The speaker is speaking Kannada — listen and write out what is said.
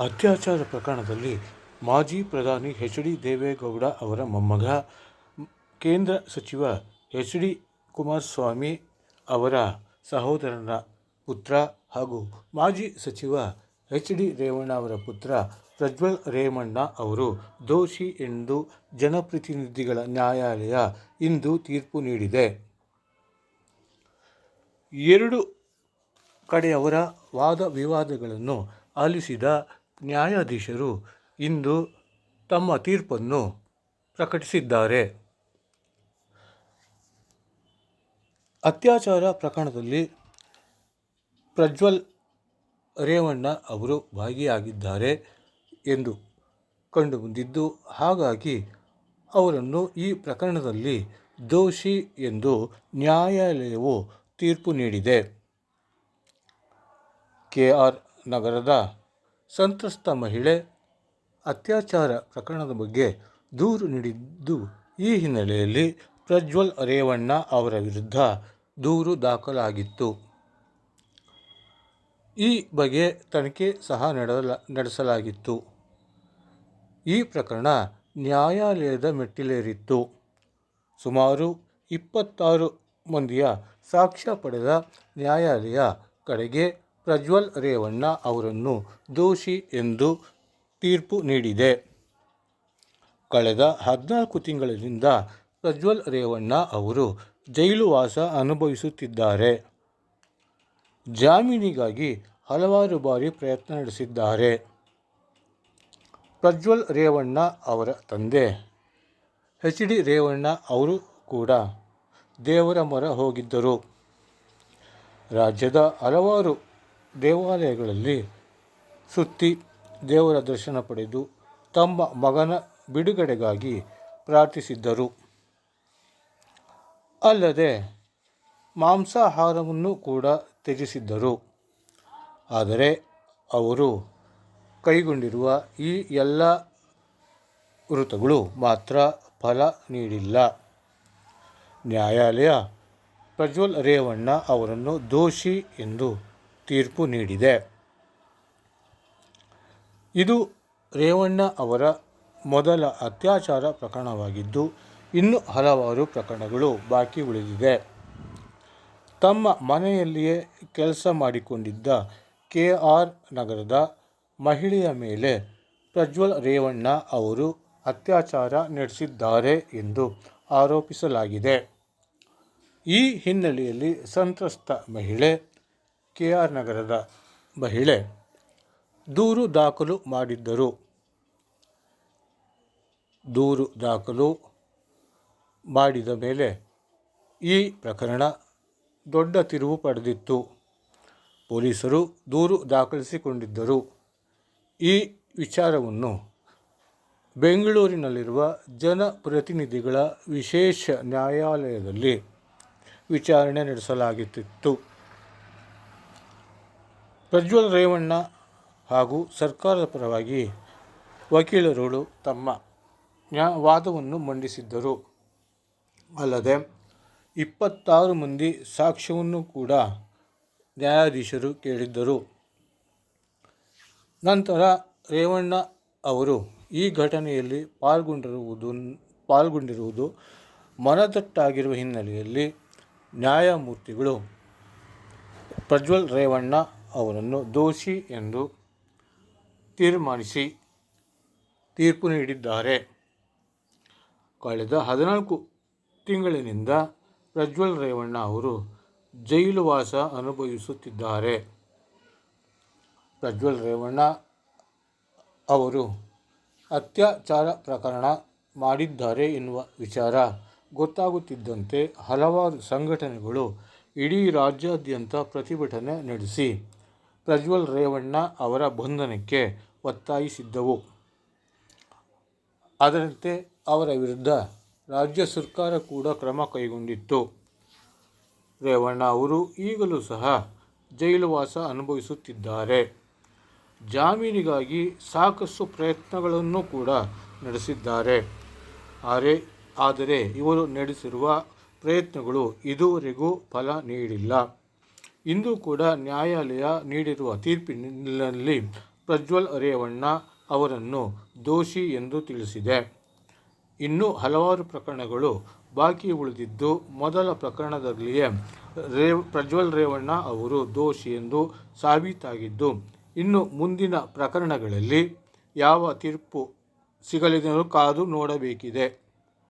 ಅತ್ಯಾಚಾರ ಪ್ರಕರಣದಲ್ಲಿ ಮಾಜಿ ಪ್ರಧಾನಿ ಎಚ್. ಡಿ. ದೇವೇಗೌಡ ಅವರ ಮೊಮ್ಮಗ, ಕೇಂದ್ರ ಸಚಿವ ಎಚ್. ಡಿ. ಕುಮಾರಸ್ವಾಮಿ ಅವರ ಸಹೋದರನ ಪುತ್ರ ಹಾಗೂ ಮಾಜಿ ಸಚಿವ ಎಚ್. ಡಿ. ರೇವಣ್ಣ ಅವರ ಪುತ್ರ ಪ್ರಜ್ವಲ್ ರೇವಣ್ಣ ಅವರು ದೋಷಿ ಎಂದು ಜನಪ್ರತಿನಿಧಿಗಳ ನ್ಯಾಯಾಲಯ ಇಂದು ತೀರ್ಪು ನೀಡಿದೆ. ಎರಡು ಕಡೆಯವರ ವಾದ-ವಿವಾದಗಳನ್ನು ಆಲಿಸಿದ ನ್ಯಾಯಾಧೀಶರು ಇಂದು ತಮ್ಮ ತೀರ್ಪನ್ನು ಪ್ರಕಟಿಸಿದ್ದಾರೆ. ಅತ್ಯಾಚಾರ ಪ್ರಕರಣದಲ್ಲಿ ಪ್ರಜ್ವಲ್ ರೇವಣ್ಣ ಅವರು ಭಾಗಿಯಾಗಿದ್ದಾರೆ ಎಂದು ಕಂಡುಬಂದಿದ್ದು, ಹಾಗಾಗಿ ಅವರನ್ನು ಈ ಪ್ರಕರಣದಲ್ಲಿ ದೋಷಿ ಎಂದು ನ್ಯಾಯಾಲಯವು ತೀರ್ಪು ನೀಡಿದೆ. ಕೆ. ಆರ್. ನಗರದ ಸಂತ್ರಸ್ತ ಮಹಿಳೆ ಅತ್ಯಾಚಾರ ಪ್ರಕರಣದ ಬಗ್ಗೆ ದೂರು ನೀಡಿದ್ದು, ಈ ಹಿನ್ನೆಲೆಯಲ್ಲಿ ಪ್ರಜ್ವಲ್ ರೇವಣ್ಣ ಅವರ ವಿರುದ್ಧ ದೂರು ದಾಖಲಾಗಿತ್ತು. ಈ ಬಗ್ಗೆ ತನಿಖೆ ಸಹ ನಡೆಸಲಾಗಿತ್ತು. ಈ ಪ್ರಕರಣ ನ್ಯಾಯಾಲಯದ ಮೆಟ್ಟಿಲೇರಿತ್ತು. ಸುಮಾರು ಇಪ್ಪತ್ತಾರು ಮಂದಿಯ ಸಾಕ್ಷ್ಯ ಪಡೆದ ನ್ಯಾಯಾಲಯ ಕಡೆಗೆ ಪ್ರಜ್ವಲ್ ರೇವಣ್ಣ ಅವರನ್ನು ದೋಷಿ ಎಂದು ತೀರ್ಪು ನೀಡಿದೆ. ಕಳೆದ ಹದಿನಾಲ್ಕು ತಿಂಗಳಿನಿಂದ ಪ್ರಜ್ವಲ್ ರೇವಣ್ಣ ಅವರು ಜೈಲುವಾಸ ಅನುಭವಿಸುತ್ತಿದ್ದಾರೆ. ಜಾಮೀನಿಗಾಗಿ ಹಲವಾರು ಬಾರಿ ಪ್ರಯತ್ನ ನಡೆಸಿದ್ದಾರೆ. ಪ್ರಜ್ವಲ್ ರೇವಣ್ಣ ಅವರ ತಂದೆ ಎಚ್. ಡಿ. ರೇವಣ್ಣ ಅವರು ಕೂಡ ದೇವರ ಮೊರ ಹೋಗಿದ್ದರು. ರಾಜ್ಯದ ಹಲವಾರು ದೇವಾಲಯಗಳಲ್ಲಿ ಸುತ್ತಿ ದೇವರ ದರ್ಶನ ಪಡೆದು ತಮ್ಮ ಮಗನ ಬಿಡುಗಡೆಗಾಗಿ ಪ್ರಾರ್ಥಿಸಿದ್ದರು. ಅಲ್ಲದೆ ಮಾಂಸಾಹಾರವನ್ನು ಕೂಡ ತ್ಯಜಿಸಿದ್ದರು. ಆದರೆ ಅವರು ಕೈಗೊಂಡಿರುವ ಈ ಎಲ್ಲ ವೃತಗಳು ಮಾತ್ರ ಫಲ ನೀಡಿಲ್ಲ. ನ್ಯಾಯಾಲಯ ಪ್ರಜ್ವಲ್ ರೇವಣ್ಣ ಅವರನ್ನು ದೋಷಿ ಎಂದು ತೀರ್ಪು ನೀಡಿದೆ. ಇದು ರೇವಣ್ಣ ಅವರ ಮೊದಲ ಅತ್ಯಾಚಾರ ಪ್ರಕರಣವಾಗಿದ್ದು, ಇನ್ನು ಹಲವಾರು ಪ್ರಕರಣಗಳು ಬಾಕಿ ಉಳಿದಿದೆ. ತಮ್ಮ ಮನೆಯಲ್ಲಿಯೇ ಕೆಲಸ ಮಾಡಿಕೊಂಡಿದ್ದ ಕೆ. ಆರ್. ನಗರದ ಮಹಿಳೆಯ ಮೇಲೆ ಪ್ರಜ್ವಲ್ ರೇವಣ್ಣ ಅವರು ಅತ್ಯಾಚಾರ ನಡೆಸಿದ್ದಾರೆ ಎಂದು ಆರೋಪಿಸಲಾಗಿದೆ. ಈ ಹಿನ್ನೆಲೆಯಲ್ಲಿ ಸಂತ್ರಸ್ತ ಮಹಿಳೆ, ಕೆ. ಆರ್. ನಗರದ ಮಹಿಳೆ ದೂರು ದಾಖಲು ಮಾಡಿದ್ದರು. ದೂರು ದಾಖಲು ಮಾಡಿದ ಮೇಲೆ ಈ ಪ್ರಕರಣ ದೊಡ್ಡ ತಿರುವು ಪಡೆದಿತ್ತು. ಪೊಲೀಸರು ದೂರು ದಾಖಲಿಸಿಕೊಂಡಿದ್ದರು. ಈ ವಿಚಾರವನ್ನು ಬೆಂಗಳೂರಿನಲ್ಲಿರುವ ಜನಪ್ರತಿನಿಧಿಗಳ ವಿಶೇಷ ನ್ಯಾಯಾಲಯದಲ್ಲಿ ವಿಚಾರಣೆ ನಡೆಸಲಾಗುತ್ತಿತ್ತು. ಪ್ರಜ್ವಲ್ ರೇವಣ್ಣ ಹಾಗೂ ಸರ್ಕಾರದ ಪರವಾಗಿ ವಕೀಲರುಗಳು ತಮ್ಮ ವಾದವನ್ನು ಮಂಡಿಸಿದ್ದರು. ಅಲ್ಲದೆ, ಇಪ್ಪತ್ತಾರು ಮಂದಿ ಸಾಕ್ಷ್ಯವನ್ನು ಕೂಡ ನ್ಯಾಯಾಧೀಶರು ಕೇಳಿದ್ದರು. ನಂತರ ರೇವಣ್ಣ ಅವರು ಈ ಘಟನೆಯಲ್ಲಿ ಪಾಲ್ಗೊಂಡಿರುವುದು ಮನದಟ್ಟಾಗಿರುವ ಹಿನ್ನೆಲೆಯಲ್ಲಿ ನ್ಯಾಯಮೂರ್ತಿಗಳು ಪ್ರಜ್ವಲ್ ರೇವಣ್ಣ ಅವರನ್ನು ದೋಷಿ ಎಂದು ತೀರ್ಮಾನಿಸಿ ತೀರ್ಪು ನೀಡಿದ್ದಾರೆ. ಕಳೆದ ಹದಿನಾಲ್ಕು ತಿಂಗಳಿನಿಂದ ಪ್ರಜ್ವಲ್ ರೇವಣ್ಣ ಅವರು ಜೈಲುವಾಸ ಅನುಭವಿಸುತ್ತಿದ್ದಾರೆ. ಪ್ರಜ್ವಲ್ ರೇವಣ್ಣ ಅವರು ಅತ್ಯಾಚಾರ ಪ್ರಕರಣ ಮಾಡಿದ್ದಾರೆ ಎನ್ನುವ ವಿಚಾರ ಗೊತ್ತಾಗುತ್ತಿದ್ದಂತೆ ಹಲವಾರು ಸಂಘಟನೆಗಳು ಇಡೀ ರಾಜ್ಯಾದ್ಯಂತ ಪ್ರತಿಭಟನೆ ನಡೆಸಿ ಪ್ರಜ್ವಲ್ ರೇವಣ್ಣ ಅವರ ಬಂಧನಕ್ಕೆ ಒತ್ತಾಯಿಸಿದ್ದವು. ಅದರಂತೆ ಅವರ ವಿರುದ್ಧ ರಾಜ್ಯ ಸರ್ಕಾರ ಕೂಡ ಕ್ರಮ ಕೈಗೊಂಡಿತ್ತು. ರೇವಣ್ಣ ಅವರು ಈಗಲೂ ಸಹ ಜೈಲುವಾಸ ಅನುಭವಿಸುತ್ತಿದ್ದಾರೆ. ಜಾಮೀನಿಗಾಗಿ ಸಾಕಷ್ಟು ಪ್ರಯತ್ನಗಳನ್ನು ಕೂಡ ನಡೆಸಿದ್ದಾರೆ. ಆದರೆ ಇವರು ನಡೆಸಿರುವ ಪ್ರಯತ್ನಗಳು ಇದುವರೆಗೂ ಫಲ ನೀಡಿಲ್ಲ. ಇಂದು ಕೂಡ ನ್ಯಾಯಾಲಯ ನೀಡಿರುವ ತೀರ್ಪಿನಲ್ಲಿ ಪ್ರಜ್ವಲ್ ರೇವಣ್ಣ ಅವರನ್ನು ದೋಷಿ ಎಂದು ತಿಳಿಸಿದೆ. ಇನ್ನೂ ಹಲವಾರು ಪ್ರಕರಣಗಳು ಬಾಕಿ ಉಳಿದಿದ್ದು ಮೊದಲ ಪ್ರಕರಣದಲ್ಲಿಯೇ ರೇವ್ ಪ್ರಜ್ವಲ್ ರೇವಣ್ಣ ಅವರು ದೋಷಿ ಎಂದು ಸಾಬೀತಾಗಿದ್ದು, ಇನ್ನು ಮುಂದಿನ ಪ್ರಕರಣಗಳಲ್ಲಿ ಯಾವ ತೀರ್ಪು ಸಿಗಲಿದೆ ಕಾದು ನೋಡಬೇಕಿದೆ.